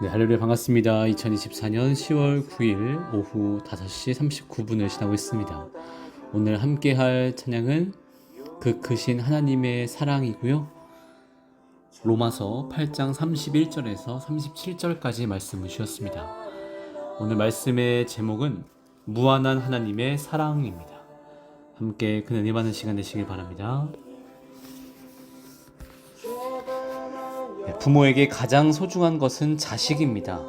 네, 할렐루야 반갑습니다. 2024년 10월 9일 오후 5시 39분을 지나고 있습니다. 오늘 함께 할 찬양은 그 크신 하나님의 사랑이고요. 로마서 8장 31절에서 37절까지 말씀을 주셨습니다. 오늘 말씀의 제목은 무한한 하나님의 사랑입니다. 함께 그 은혜 받는 시간 되시길 바랍니다. 부모에게 가장 소중한 것은 자식입니다.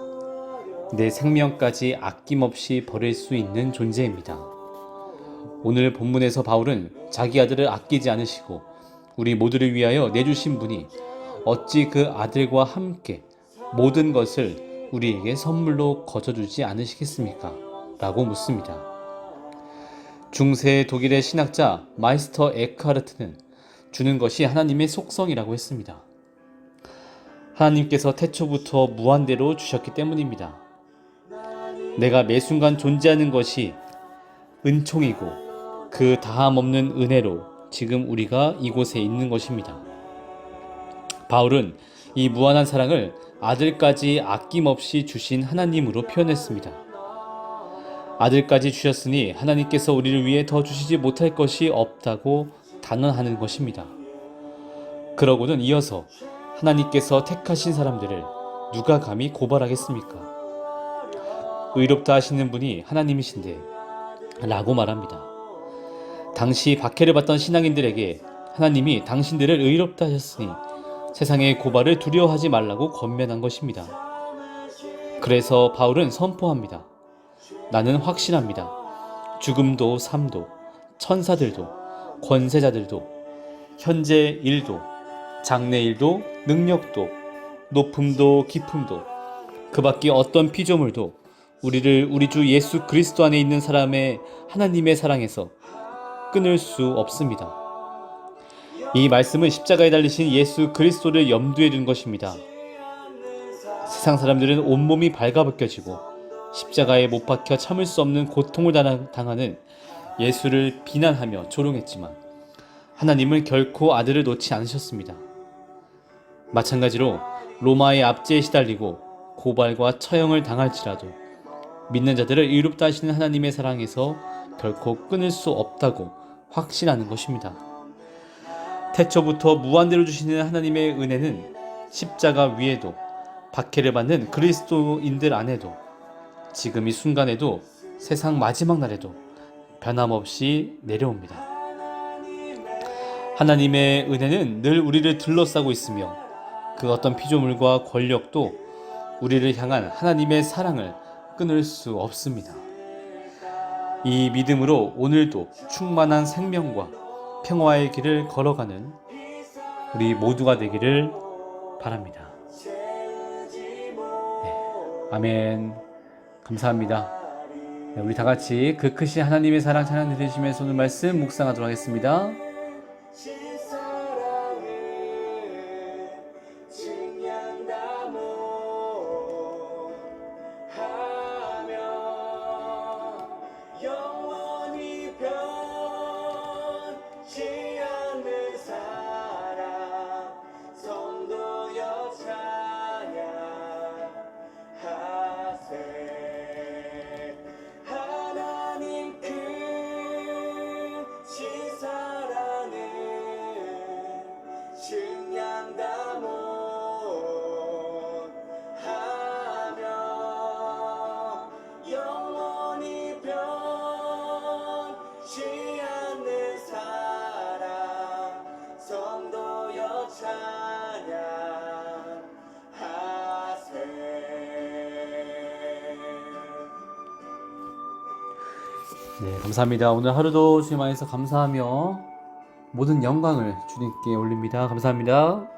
내 생명까지 아낌없이 버릴 수 있는 존재입니다. 오늘 본문에서 바울은 자기 아들을 아끼지 않으시고 우리 모두를 위하여 내주신 분이 어찌 그 아들과 함께 모든 것을 우리에게 선물로 거저주지 않으시겠습니까? 라고 묻습니다. 중세 독일의 신학자 마이스터 에크하르트는 주는 것이 하나님의 속성이라고 했습니다. 하나님께서 태초부터 무한대로 주셨기 때문입니다. 내가 매 순간 존재하는 것이 은총이고 그 다함 없는 은혜로 지금 우리가 이곳에 있는 것입니다. 바울은 이 무한한 사랑을 아들까지 아낌없이 주신 하나님으로 표현했습니다. 아들까지 주셨으니 하나님께서 우리를 위해 더 주시지 못할 것이 없다고 단언하는 것입니다. 그러고는 이어서 하나님께서 택하신 사람들을 누가 감히 고발하겠습니까? 의롭다 하시는 분이 하나님이신데 라고 말합니다. 당시 박해를 받던 신앙인들에게 하나님이 당신들을 의롭다 하셨으니 세상의 고발을 두려워하지 말라고 권면한 것입니다. 그래서 바울은 선포합니다. 나는 확신합니다. 죽음도 삶도 천사들도 권세자들도 현재 일도 장래 일도 능력도 높음도 깊음도 그 밖에 어떤 피조물도 우리를 우리 주 예수 그리스도 안에 있는 사람의 하나님의 사랑에서 끊을 수 없습니다. 이 말씀은 십자가에 달리신 예수 그리스도를 염두에 둔 것입니다. 세상 사람들은 온몸이 발가벗겨지고 십자가에 못 박혀 참을 수 없는 고통을 당하는 예수를 비난하며 조롱했지만 하나님은 결코 아들을 놓지 않으셨습니다. 마찬가지로 로마의 압제에 시달리고 고발과 처형을 당할지라도 믿는 자들을 의롭다 하시는 하나님의 사랑에서 결코 끊을 수 없다고 확신하는 것입니다. 태초부터 무한대로 주시는 하나님의 은혜는 십자가 위에도 박해를 받는 그리스도인들 안에도 지금 이 순간에도 세상 마지막 날에도 변함없이 내려옵니다. 하나님의 은혜는 늘 우리를 둘러싸고 있으며 그 어떤 피조물과 권력도 우리를 향한 하나님의 사랑을 끊을 수 없습니다. 이 믿음으로 오늘도 충만한 생명과 평화의 길을 걸어가는 우리 모두가 되기를 바랍니다. 네, 아멘. 감사합니다. 네, 우리 다 같이 그 크신 하나님의 사랑 찬양 들으시면서 오늘 말씀 묵상하도록 하겠습니다. 네, 감사합니다. 오늘 하루도 주님 안에서 감사하며 모든 영광을 주님께 올립니다. 감사합니다.